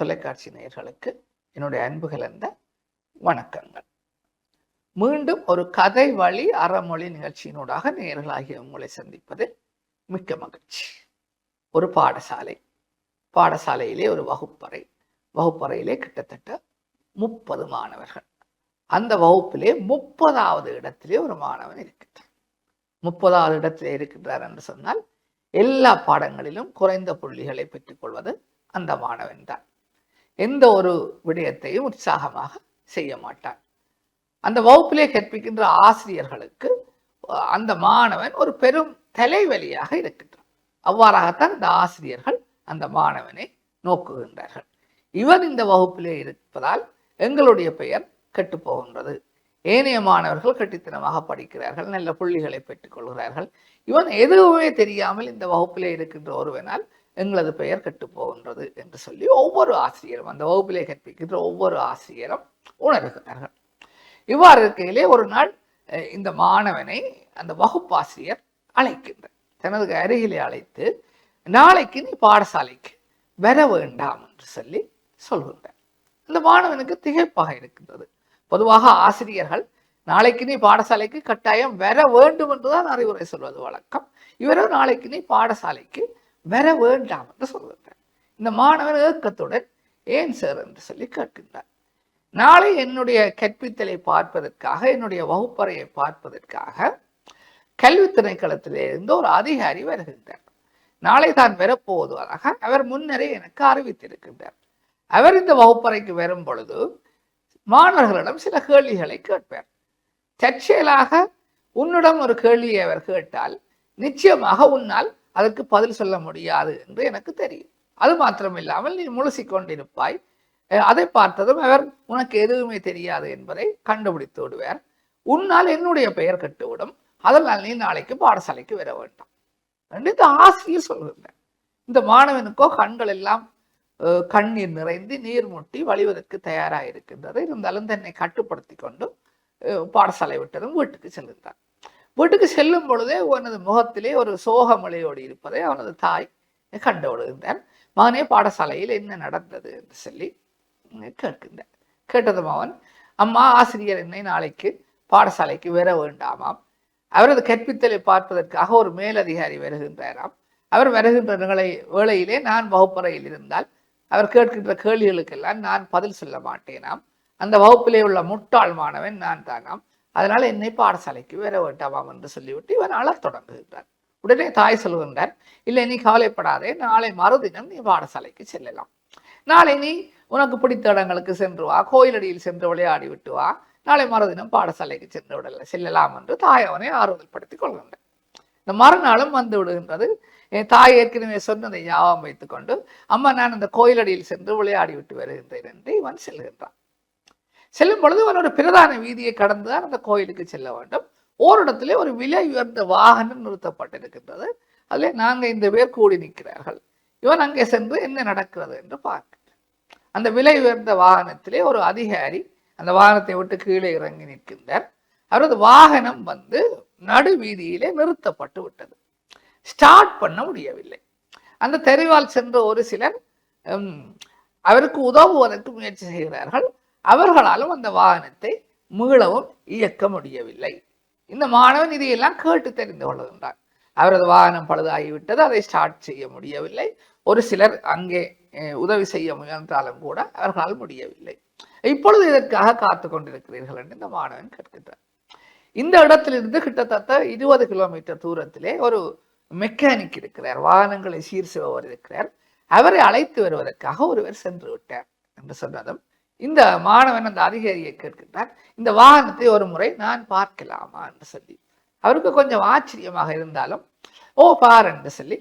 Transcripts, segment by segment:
தொலைக்காட்சி நேயர்களுக்கு என்னுடைய அன்பு கலந்த வணக்கங்கள். மீண்டும் ஒரு கதை வழி அறமொழி நிகழ்ச்சியினூடாக நேயர்களாகிய உங்களை சந்திப்பது மிக்க மகிழ்ச்சி. ஒரு பாடசாலை. பாடசாலையிலே ஒரு வகுப்பறை. வகுப்பறையிலே கிட்டத்தட்ட முப்பது மாணவர்கள். அந்த வகுப்பிலே முப்பதாவது இடத்திலே ஒரு மாணவன் இருக்கின்றான். முப்பதாவது இடத்திலே இருக்கின்றார் என்று சொன்னால் எல்லா பாடங்களிலும் குறைந்த புள்ளிகளை பெற்றுக்கொள்வது அந்த மாணவன் தான். எந்த ஒரு விடயத்தையும் உற்சாகமாக செய்ய மாட்டான். அந்த வகுப்பிலே கற்பிக்கின்ற ஆசிரியர்களுக்கு அந்த மாணவன் ஒரு பெரும் தலைவலியாக இருக்கின்றான். அவ்வாறாகத்தான் இந்த ஆசிரியர்கள் அந்த மாணவனை நோக்குகின்றார்கள். இவன் இந்த வகுப்பிலே இருப்பதால் எங்களுடைய பெயர் கெட்டு போகின்றது. ஏனைய மாணவர்கள் கட்டித்தனமாக படிக்கிறார்கள் நல்ல புள்ளிகளை பெற்றுக்கொள்கிறார்கள் இவன் எதுவுமே தெரியாமல் இந்த வகுப்பிலே இருக்கின்ற ஒருவனால் எங்களது பெயர் கெட்டுப் போகின்றது என்று சொல்லி ஒவ்வொரு ஆசிரியரும் அந்த வகுப்பிலே கற்பிக்கின்ற ஒவ்வொரு ஆசிரியரும் உணர்கிறார்கள். இவ்வாறு இருக்கையிலே ஒரு நாள் இந்த மாணவனை அந்த வகுப்பாசிரியர் அழைக்கின்றார். தனது அருகிலே அழைத்து நாளைக்கு நீ பாடசாலைக்கு வர வேண்டாம் என்று சொல்லி சொல்கின்றார். இந்த மாணவனுக்கு திகைப்பாக இருக்கின்றது. பொதுவாக ஆசிரியர்கள் நாளைக்கு நீ பாடசாலைக்கு கட்டாயம் வர வேண்டும் என்றுதான் அறிவுரை சொல்வது வழக்கம். இவரோ நாளைக்கு நீ பாடசாலைக்கு வர வேண்டாம் என்று சொல்கின்றார் இந்த மாணவர் ஏக்கத்துடன் ஏன் சார்? என்று சொல்லி கேட்கின்றார். நாளை என்னுடைய கற்பித்தலை பார்ப்பதற்காக என்னுடைய வகுப்பறையை பார்ப்பதற்காக கல்வி திணைக்களத்திலிருந்து ஒரு அதிகாரி வருகின்றார். நாளை தான் வரப்போவதாக அவர் முன்னரே எனக்கு அறிவித்திருக்கின்றார். அவர் இந்த வகுப்பறைக்கு வரும் பொழுது மாணவர்களிடம் சில கேள்விகளை கேட்பார். தற்செயலாக உன்னிடம் ஒரு கேள்வியை அவர் கேட்டால் நிச்சயமாக உன்னால் அதற்கு பதில் சொல்ல முடியாது என்று எனக்கு தெரியும். அது மாத்திரமில்லாமல் நீ முழுசி கொண்டிருப்பாய் அதை பார்த்ததும் அவர் உனக்கு எதுவுமே தெரியாது என்பதை கண்டுபிடித்து விடுவார். உன்னால் என்னுடைய பெயர் கட்டுவிடும். அதனால் நீ நாளைக்கு பாடசாலைக்கு வர வேண்டாம். என்று இந்த ஆசிரியர் சொல்கின்றார் இந்த மாணவனுக்கோ கண்கள் எல்லாம் கண்ணீர் நிறைந்து நீர் முட்டி வழிவதற்கு தயாராக இருக்கின்றது இருந்தாலும் தன்னை கட்டுப்படுத்தி கொண்டு பாடசாலை விட்டதும் வீட்டுக்கு செல்கின்றான் வீட்டுக்கு செல்லும் பொழுதே அவனது முகத்திலே ஒரு சோகமலையோடு இருப்பதை அவனது தாய் கண்டு விடுகின்றார் மகனே பாடசாலையில் என்ன நடந்தது என்று சொல்லி கேட்கின்றான் கேட்டதும் அவன் அம்மா ஆசிரியர் என்னை நாளைக்கு பாடசாலைக்கு வர வேண்டாமாம். அவரது கற்பித்தலை பார்ப்பதற்காக ஒரு மேலதிகாரி வருகின்றாராம். அவர் வருகின்ற நிலை வேளையிலே நான் வகுப்பறையில் இருந்தால் அவர் கேட்கின்ற கேள்விகளுக்கெல்லாம் நான் பதில் சொல்ல மாட்டேனாம். அந்த வகுப்பிலே உள்ள முட்டாள் மாணவன் நான் தானாம். அதனால என்னை பாடசாலைக்கு வேற வேண்டாமாம் என்று சொல்லிவிட்டு இவன் அழத் தொடங்குகின்றார். உடனே தாய் சொல்கின்றார் இல்லை நீ கவலைப்படாதே நாளை மறுதினம் நீ பாடசாலைக்கு செல்லலாம். நாளை நீ உனக்கு பிடித்த இடங்களுக்கு சென்று வா கோயிலடியில் சென்று விளையாடி விட்டு வா. நாளை மறுதினம் பாடசாலைக்கு சென்று விடல செல்லலாம் என்று தாய் அவனை ஆறுதல் கொள்கின்றான் இந்த மறுநாளும் வந்து விடுகின்றது. என் தாய் ஏற்கனவே சொன்னதை ஞாபகம் வைத்துக்கொண்டு அம்மா நான் அந்த கோயிலடியில் சென்று விளையாடி விட்டு வருகின்றேன் என்று இவன் செல்கின்றான் செல்லும் பொழுது அவனோட பிரதான வீதியை கடந்து தான் அந்த கோயிலுக்கு செல்ல வேண்டும். ஓரிடத்திலே ஒரு விலை உயர்ந்த வாகனம் நிறுத்தப்பட்டிருக்கின்றது. அதில் நாங்கள் இந்த பேர் கூடி நிற்கிறார்கள். இவன் அங்கே சென்று என்ன நடக்கிறது என்று பார்க்கிறான் அந்த விலை உயர்ந்த வாகனத்திலே ஒரு அதிகாரி அந்த வாகனத்தை விட்டு கீழே இறங்கி நிற்கின்றார். அவரது வாகனம் வந்து நடு வீதியிலே நிறுத்தப்பட்டு விட்டது. ஸ்டார்ட் பண்ண முடியவில்லை. அந்த தெருவால் சென்ற ஒரு சிலர் உம், அவருக்கு உதவுவதற்கு முயற்சி செய்கிறார்கள். அவர்களாலும் அந்த வாகனத்தை மீளவும் இயக்க முடியவில்லை. இந்த மாணவன் இதையெல்லாம் கேட்டு தெரிந்து கொள்கின்றான். அவரது வாகனம் பழுதாகிவிட்டது அதை ஸ்டார்ட் செய்ய முடியவில்லை. ஒரு சிலர் அங்கே உதவி செய்ய முயன்றாலும் கூட அவர்களால் முடியவில்லை. இப்பொழுது இதற்காக காத்து கொண்டிருக்கிறீர்கள் என்று இந்த மாணவன் கேட்கின்றார் இந்த இடத்திலிருந்து கிட்டத்தட்ட இருபது கிலோமீட்டர் தூரத்திலே ஒரு மெக்கானிக் இருக்கிறார் வாகனங்களை சீர் செய்பவர் இருக்கிறார். அவரை அழைத்து வருவதற்காக ஒருவர் சென்று விட்டார் என்று சொன்னதும் இந்த மாணவன் அந்த அதிகாரியை கேட்கின்றார் இந்த வாகனத்தை ஒரு முறை நான் பார்க்கலாமா என்று சொல்லி. அவருக்கு கொஞ்சம் ஆச்சரியமாக இருந்தாலும் ஓ பார் என்று சொல்லி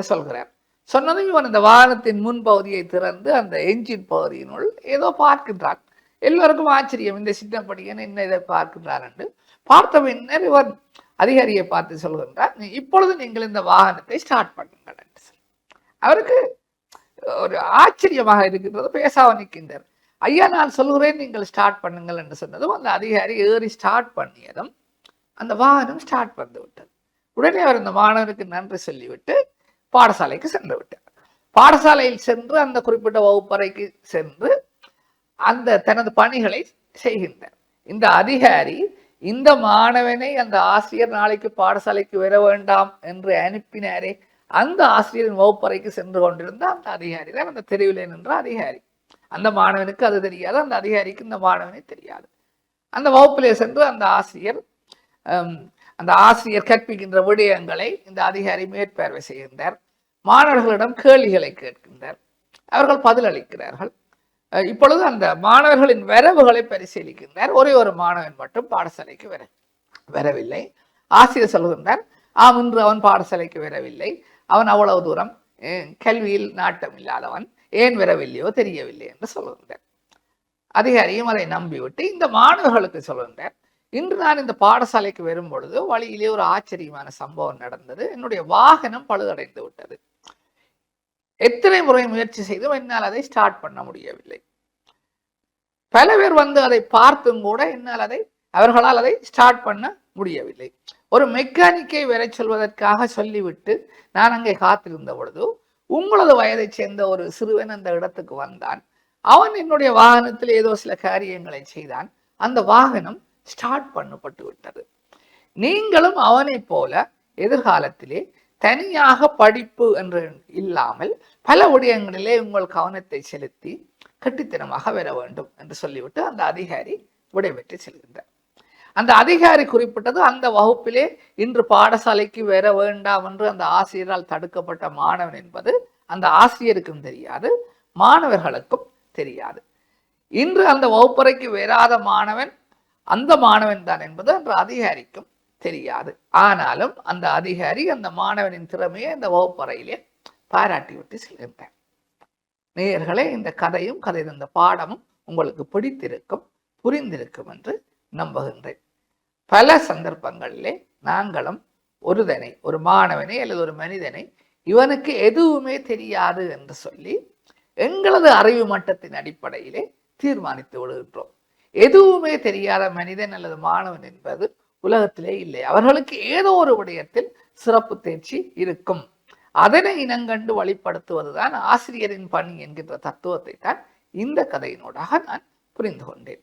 சொல்கிறார். சொன்னதும் இவன் அந்த வாகனத்தின் முன்பகுதியை திறந்து அந்த என்ஜின் பகுதியினுள் ஏதோ பார்க்கின்றான். எல்லோருக்கும் ஆச்சரியம் இந்த சின்ன என்ன இதை பார்க்கின்றார் என்று. பார்த்த பின்னர் இவன் அதிகாரியை பார்த்து சொல்கின்றார் "நீ- இப்பொழுது நீங்கள் இந்த வாகனத்தை ஸ்டார்ட் பண்ணுங்கள் என்று சொல்லி. அவருக்கு ஒரு ஆச்சரியமாக இருக்கின்றது பேசாமல் நிற்கின்றார். ஐயா நான் சொல்கிறேன் நீங்கள் ஸ்டார்ட் பண்ணுங்கள் என்று சொன்னதும் அந்த அதிகாரி ஏறி ஸ்டார்ட் பண்ணியதும் அந்த வாகனம் ஸ்டார்ட் வந்து விட்டது உடனே அவர் அந்த மாணவனுக்கு நன்றி சொல்லிவிட்டு பாடசாலைக்கு சென்று விட்டார். பாடசாலையில் சென்று அந்த குறிப்பிட்ட வகுப்பறைக்கு சென்று அந்த தனது பணிகளை செய்கின்றார். இந்த அதிகாரி இந்த மாணவனை அந்த ஆசிரியர் நாளைக்கு பாடசாலைக்கு வர வேண்டாம் என்று அனுப்பினாரே அந்த ஆசிரியரின் வகுப்பறைக்கு சென்று கொண்டிருந்த அந்த அதிகாரி தான் அந்த தெருவிலே நின்ற அதிகாரி. அந்த மாணவனுக்கு அது தெரியாது அந்த அதிகாரிக்கு இந்த மாணவனை தெரியாது. அந்த வகுப்பிலே சென்று அந்த ஆசிரியர் அந்த ஆசிரியர் கற்பிக்கின்ற விடயங்களை இந்த அதிகாரி மேற்பார்வை செய்கின்றார். மாணவர்களிடம் கேள்விகளை கேட்கின்றார். அவர்கள் பதிலளிக்கிறார்கள் இப்பொழுது அந்த மாணவர்களின் வரவுகளை பரிசீலிக்கின்றார். ஒரே ஒரு மாணவன் மட்டும் பாடசாலைக்கு வர வரவில்லை. ஆசிரியர் சொல்கின்றார் ஆம் இன்று அவன் பாடசாலைக்கு வரவில்லை. அவன் அவ்வளவு தூரம் கல்வியில் நாட்டம் இல்லாதவன். ஏன் வரவில்லையோ தெரியவில்லை என்று சொல்லுகின்றார் அதிகாரியும் அதை நம்பிவிட்டு இந்த மாணவர்களுக்கு சொல்லுகின்றார் இன்று நான் இந்த பாடசாலைக்கு வரும் பொழுது வழியிலே ஒரு ஆச்சரியமான சம்பவம் நடந்தது. என்னுடைய வாகனம் பழுதடைந்து விட்டது. எத்தனை முறை முயற்சி செய்தும் என்னால் அதை ஸ்டார்ட் பண்ண முடியவில்லை. பல பேர் வந்து அதை பார்த்தும் கூட என்னால் அதை அவர்களால் அதை ஸ்டார்ட் பண்ண முடியவில்லை. ஒரு மெக்கானிக்கை வரை சொல்வதற்காக சொல்லிவிட்டு நான் அங்கே காத்திருந்த பொழுது உங்களது வயதைச் சேர்ந்த ஒரு சிறுவன் அந்த இடத்துக்கு வந்தான். அவன் என்னுடைய வாகனத்தில் ஏதோ சில காரியங்களை செய்தான். அந்த வாகனம் ஸ்டார்ட் பண்ணப்பட்டு விட்டது. நீங்களும் அவனைப் போல எதிர்காலத்திலே தனியாக படிப்பு என்று இல்லாமல் பல விடயங்களிலே உங்கள் கவனத்தை செலுத்தி கட்டித்தனமாக வர வேண்டும் என்று சொல்லிவிட்டு அந்த அதிகாரி விடைபெற்று செல்கின்றார். அந்த அதிகாரி குறிப்பிட்டது அந்த வகுப்பிலே இன்று பாடசாலைக்கு வர வேண்டாம் என்று அந்த ஆசிரியரால் தடுக்கப்பட்ட மாணவன் என்பது அந்த ஆசிரியருக்கும் தெரியாது மாணவர்களுக்கும் தெரியாது. இன்று அந்த வகுப்பறைக்கு வராத மாணவன் அந்த மாணவன் தான் என்பது அந்த அதிகாரிக்கும் தெரியாது. ஆனாலும் அந்த அதிகாரி அந்த மாணவனின் திறமையை அந்த வகுப்பறையிலே பாராட்டி விட்டு செல்கின்றார். நேயர்களே இந்த கதையும் கதை இந்த பாடமும் உங்களுக்கு பிடித்திருக்கும் புரிந்திருக்கும் என்று நம்புகின்றேன். பல சந்தர்ப்பங்களிலே நாங்களும் ஒருதனை ஒரு மாணவனை அல்லது ஒரு மனிதனை இவனுக்கு எதுவுமே தெரியாது என்று சொல்லி எங்களது அறிவு மட்டத்தின் அடிப்படையிலே தீர்மானித்து விடுகின்றோம். எதுவுமே தெரியாத மனிதன் அல்லது மாணவன் என்பது உலகத்திலே இல்லை. அவர்களுக்கு ஏதோ ஒரு விடயத்தில் சிறப்பு தேர்ச்சி இருக்கும். அதனை இனங்கண்டு வழிப்படுத்துவதுதான் ஆசிரியரின் பணி என்கின்ற தத்துவத்தை தான் இந்த கதையினூடாக நான் புரிந்து கொண்டேன்.